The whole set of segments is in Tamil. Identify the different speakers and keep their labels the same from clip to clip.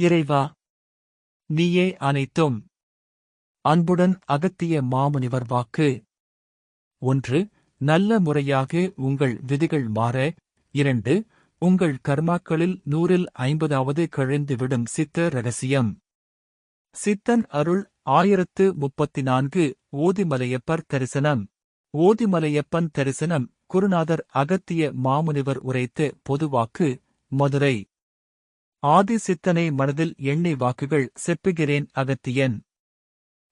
Speaker 1: இறைவா நீயே அனைத்தும். அன்புடன் அகத்திய மாமுனிவர் வாக்கு. ஒன்று நல்ல முறையாக உங்கள் விதிகள் மாற. இரண்டு உங்கள் கர்மாக்களில் நூறில் ஐம்பதாவது கழிந்துவிடும் சித்த ரகசியம். சித்தன் அருள் ஆயிரத்து முப்பத்தி நான்கு ஓதிமலையப்பர் தரிசனம். ஓதிமலையப்பன் தரிசனம் குருநாதர் அகத்திய மாமுனிவர் உரைத்து பொதுவாக்கு மதுரை. ஆதி சித்தனை மனதில் எண்ணெய் வாக்குகள் செப்புகிறேன் அகத்தியன்.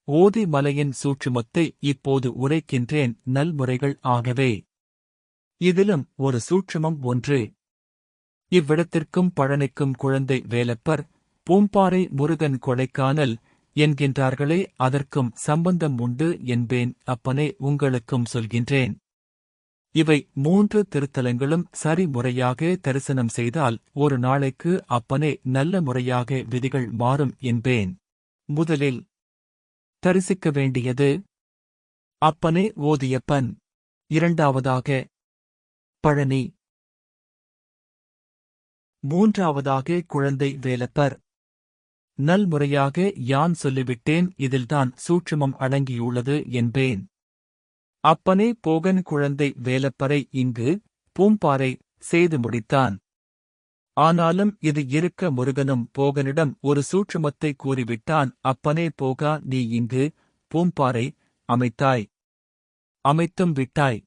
Speaker 1: ஓதி மலையின் சூட்சுமத்தை இப்போது உரைக்கின்றேன் நல்முறைகள் ஆகவே. இதிலும் ஒரு சூட்சுமம் ஒன்று. இவ்விடத்திற்கும் பழனிக்கும் குழந்தை வேலப்பர் பூம்பாறை முருகன் கொடைக்கானல் என்கின்றார்களே அதற்கும் சம்பந்தம் உண்டு என்பேன் அப்பனே உங்களுக்கும் சொல்கின்றேன். இவை மூன்று திருத்தலங்களும் சரிமுறையாக தரிசனம் செய்தால் ஒரு நாளைக்கு அப்பனே நல்ல முறையாக விதிகள் மாறும் என்பேன். முதலில் தரிசிக்க வேண்டியது அப்பனே ஓதியப்பன் இரண்டாவதாக பழனி. மூன்றாவதாக குழந்தை வேலப்பர். நல்முறையாக யான் சொல்லிவிட்டேன் இதில்தான் சூட்சுமம் அடங்கியுள்ளது என்பேன். அப்பனே போகன் குழந்தை வேலப்பரை இங்கு பூம்பாறை செய்து முடித்தான். ஆனாலும் இது இருக்க முருகனும் போகனிடம் ஒரு சூட்சுமத்தை கூறிவிட்டான் அப்பனே போகா நீ இங்கு பூம்பாறை அமைத்தாய். அமைத்தும் விட்டாய்.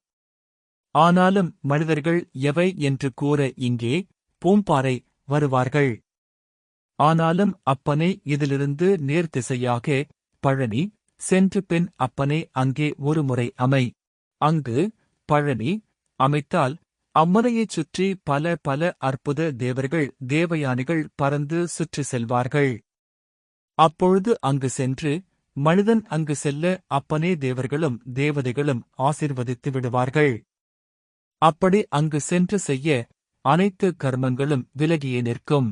Speaker 1: ஆனாலும் மனிதர்கள் எவை என்று கூற இங்கே பூம்பாறை வருவார்கள். ஆனாலும் அப்பனே இதிலிருந்து நேர்த்திசையாக பழனி சென்று பின் அப்பனே அங்கே ஒருமுறை அமை. அங்கு பழனி அமைத்தால் அம்மனையைச் சுற்றி பல பல அற்புத தேவர்கள் தேவயானிகள் பறந்து சுற்றி செல்வார்கள். அப்பொழுது அங்கு சென்று மனிதன் அங்கு செல்ல அப்பனே தேவர்களும் தேவதைகளும் ஆசிர்வதித்து விடுவார்கள். அப்படி அங்கு சென்று செய்ய அனைத்து கர்மங்களும் விலகியே நிற்கும்.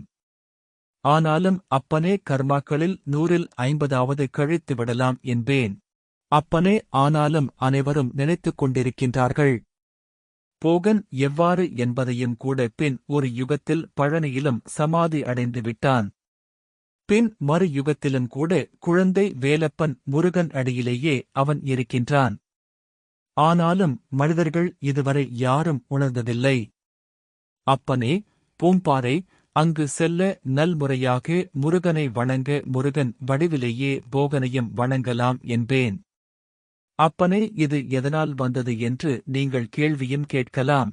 Speaker 1: ஆனாலும் அப்பனே கர்மாக்களில் நூறில் ஐம்பதாவது கழித்து விடலாம் என்பேன். அப்பனே ஆனாலும் அனைவரும் நினைத்துக் கொண்டிருக்கின்றார்கள். போகன் எவ்வாறு என்பதையும் கூட பின் ஒரு யுகத்தில் பழனியிலும் சமாதி அடைந்து விட்டான். பின் மறு யுகத்திலும் கூட குழந்தை வேலப்பன் முருகன் அடியிலேயே அவன் இருக்கின்றான். ஆனாலும் மனிதர்கள் இதுவரை யாரும் உணர்ந்ததில்லை. அப்பனே பூம்பாறை அங்கு செல்ல நல்முறையாக முருகனை வணங்க முருகன் வடிவிலேயே போகனையும் வணங்கலாம் என்பேன். அப்பனே இது எதனால் வந்தது என்று நீங்கள் கேள்வியும் கேட்கலாம்.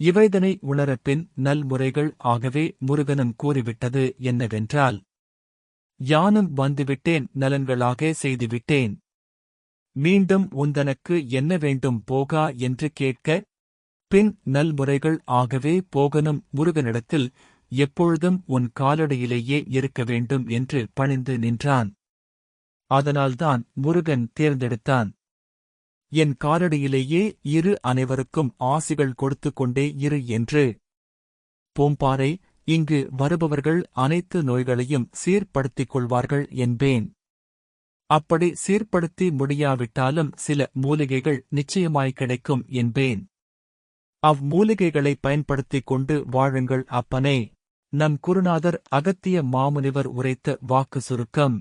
Speaker 1: இவைதனை உணரப்பின் நல்முறைகள் ஆகவே முருகனும் கூறிவிட்டது என்னவென்றால் யானும் வந்துவிட்டேன் நலன்களாக செய்துவிட்டேன். மீண்டும் உந்தனக்கு என்ன வேண்டும் போகா என்று கேட்க பின் நல்முறைகள் ஆகவே போகனும் முருகனிடத்தில் எப்பொழுதும் உன் காலடியிலேயே இருக்க வேண்டும் என்று பணிந்து நின்றான். அதனால்தான் முருகன் தேர்ந்தெடுத்தான். என் காலடியிலேயே இரு அனைவருக்கும் ஆசிகள் கொடுத்து கொண்டே இரு என்று. பூம்பாறை இங்கு வருபவர்கள் அனைத்து நோய்களையும் சீர்படுத்திக் கொள்வார்கள் என்பேன். அப்படி சீர்படுத்தி முடியாவிட்டாலும் சில மூலிகைகள் நிச்சயமாய் கிடைக்கும் என்பேன். அவ்வூலிகைகளை பயன்படுத்திக் கொண்டு வாழுங்கள் அப்பனே. நம் குருநாதர் அகத்திய மாமுனிவர் உரைத்த வாக்கு சுருக்கம்.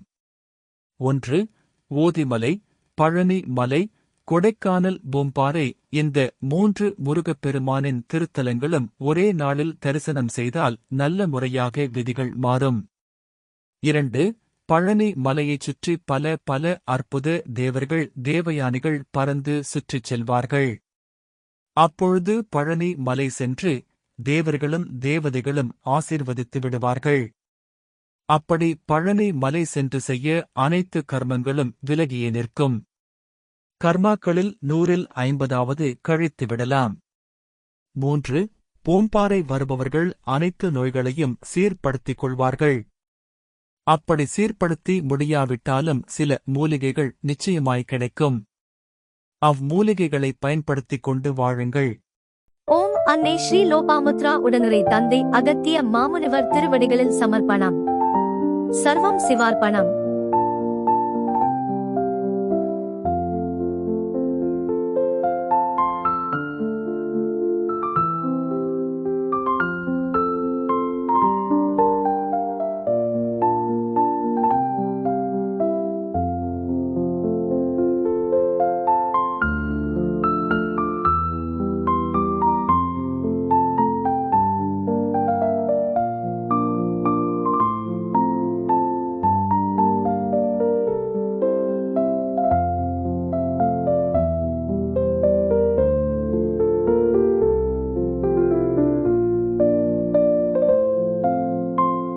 Speaker 1: ஒன்று ஓதிமலை பழனி மலை கொடைக்கானல் பூம்பாறை இந்த மூன்று முருகப்பெருமானின் திருத்தலங்களும் ஒரே நாளில் தரிசனம் செய்தால் நல்ல முறையாக விதிகள் மாறும். இரண்டு பழனி மலையைச் சுற்றி பல பல அற்புத தேவர்கள் தேவயானிகள் பறந்து சுற்றிச் செல்வார்கள். அப்பொழுது பழனி மலை சென்று தேவர்களும் தேவதைகளும் ஆசீர்வதித்து விடுவார்கள். அப்படி பழனி மலை சென்று செய்ய அனைத்து கர்மங்களும் விலகியே நிற்கும். கர்மாக்களில் நூறில் ஐம்பதாவது கழித்து விடலாம். மூன்று பூம்பாறை வருபவர்கள் அனைத்து நோய்களையும் சீர்படுத்திக் கொள்வார்கள். அப்படி சீர்படுத்தி முடியாவிட்டாலும் சில மூலிகைகள் நிச்சயமாய் கிடைக்கும். அவ்வூலிகைகளை பயன்படுத்திக் கொண்டு வாழுங்கள்.
Speaker 2: ஓம் அன்னை ஸ்ரீ லோபாமுத்ரா உடனரை தந்தை அகத்திய மாமுனிவர் திருவடிகளில் சமர்ப்பணம். சர்வம் சிவார்ப்பணம்.